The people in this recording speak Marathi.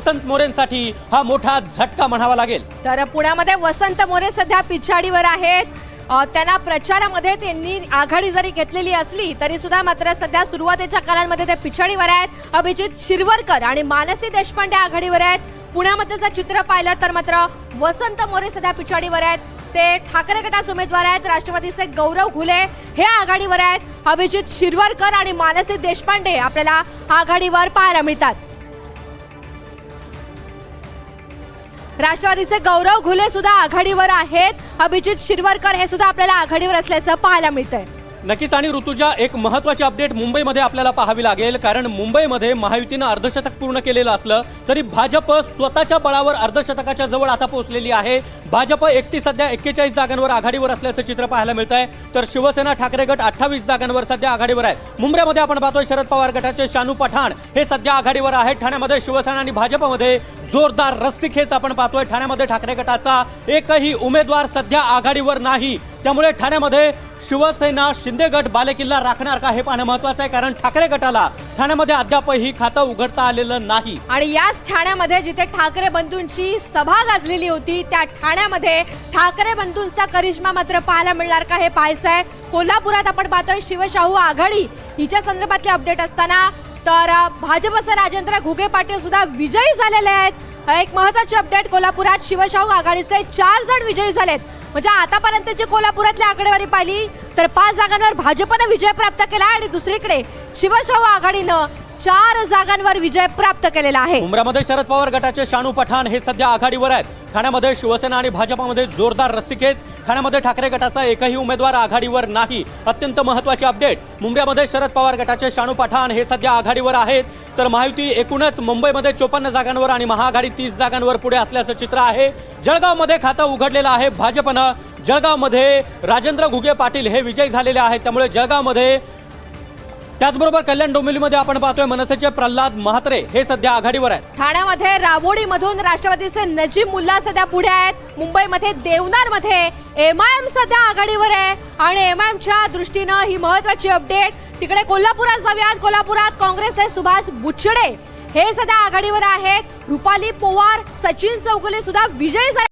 वसंत मोरेंसाठी हा मोठा झटका म्हणावा लागेल. तर पुण्यामध्ये वसंत मोरे सध्या पिछाडीवर आहेत. त्यांना प्रचारामध्ये त्यांनी आघाडी जरी घेतलेली असली तरी सुद्धा मात्र सध्या सुरुवातीच्या काळांमध्ये ते पिछाडीवर आहेत. अभिजित शिरवरकर आणि मानसी देशपांडे आघाडीवर आहेत. पुण्यामध्ये जर चित्र पाहिलं तर मात्र वसंत मोरे सध्या पिछाडीवर आहेत. ते ठाकरे गटाचे उमेदवार आहेत. राष्ट्रवादीचे गौरव घुले हे आघाडीवर आहेत. अभिजित शिरवरकर आणि मानसी देशपांडे आपल्याला आघाडीवर पाहायला मिळतात. राष्ट्रवादीचे गौरव घुले सुद्धा आघाडीवर आहेत. अभिजित शिरवरकर हे सुद्धा आपल्याला आघाडीवर असल्याचं पाहायला मिळतंय. नक्कीच आणि ऋतुजा एक महत्वाची अपडेट मुंबईमध्ये आपल्याला पाहावी लागेल. कारण मुंबईमध्ये महायुतीनं अर्धशतक पूर्ण केलेलं असलं तरी भाजप स्वतःच्या बळावर अर्धशतकाच्या जवळ आता पोहोचलेली आहे. भाजप एकटी सध्या एक्केचाळीस जागांवर आघाडीवर असल्याचं चित्र पाहायला मिळत आहे तर शिवसेना ठाकरे गट अठ्ठावीस जागांवर सध्या आघाडीवर आहे मुंबईमध्ये आपण पाहतोय शरद पवार गटाचे शानू पठाण हे सध्या आघाडीवर आहेत. ठाण्यामध्ये शिवसेना आणि भाजपमध्ये जोरदार रस्सीखेच आपण पाहतोय. ठाण्यामध्ये ठाकरे गटाचा एकही उमेदवार सध्या आघाडीवर नाही. त्यामुळे ठाण्यामध्ये शिवसेना शिंदे गट बालेकिल्ला राखणार का हे पाहणं महत्वाचं आहे कारण ठाकरे गटाला ठाण्यामध्ये अद्यापही खातं उघडता आलेलं नाही. आणि याच ठाण्यामध्ये जिथे ठाकरे बंधूंची सभा गाजलेली होती त्या ठाण्यामध्ये ठाकरे बंधूंचा करिश्मा मात्र पाहायला मिळणार का हे पाहायचं आहे कोल्हापुरात आपण पाहतोय शिवशाहू आघाडी. हिच्या संदर्भातले अपडेट असताना तर भाजपचे राजेंद्र घुगे पाटील सुद्धा विजयी झालेले आहेत. एक महत्वाची अपडेट कोल्हापुरात शिवशाहू आघाडीचे चार जण विजयी झालेत. म्हणजे आतापर्यंतची कोल्हापुरातली आकडेवारी पाहिली तर पाच जागांवर भाजपनं विजय प्राप्त केला आणि दुसरीकडे शिवशाहू आघाडीनं चार जागांवर विजय प्राप्त केलेला आहे. मुंबईमध्ये शरद पवार गटाचे शानू पठाण हे सध्या आघाडीवर आहेत. ठाण्यामध्ये शिवसेना आणि भाजपमध्ये जोरदार रस्सीखेच ठाण्यामध्ये ठाकरे गटाचा एकही उमेदवार आघाडीवर नाही. अत्यंत महत्वाची अपडेट. मुंबईमध्ये शरद पवार गटाचे शानू पठाण हे सध्या आघाडीवर आहेत. तर महायुती एकूणच मुंबईमध्ये चोपन्न जागांवर आणि महाआघाडी तीस जागांवर पुढे असल्याचं चित्र आहे. जळगावमध्ये खातं उघडलेलं आहे भाजपनं. जळगावमध्ये राजेंद्र घुगे पाटील हे विजयी झालेले आहेत. त्यामुळे जळगावमध्ये त्याचबरोबर कल्याण डोंबिवलीमध्ये आपण पाहतोय मनसेचे प्रल्हाद महात्रे हे सध्या आघाडीवर आहेत. ठाण्यामध्ये राबोडीमधून राष्ट्रवादीचे नजीब मुल्ला सध्या पुढे आहेत. मुंबईमध्ये देवनारमध्ये एम आय एम सध्या आघाडीवर आहे. आणि एम आय एमच्या दृष्टीनं ही महत्वाची अपडेट तिकडे कोल्हापुरात जाऊयात. कोल्हापुरात काँग्रेसचे सुभाष बुचडे हे सध्या आघाडीवर आहेत. रुपाली पोवार सचिन चौगुले सुद्धा विजयी झाले.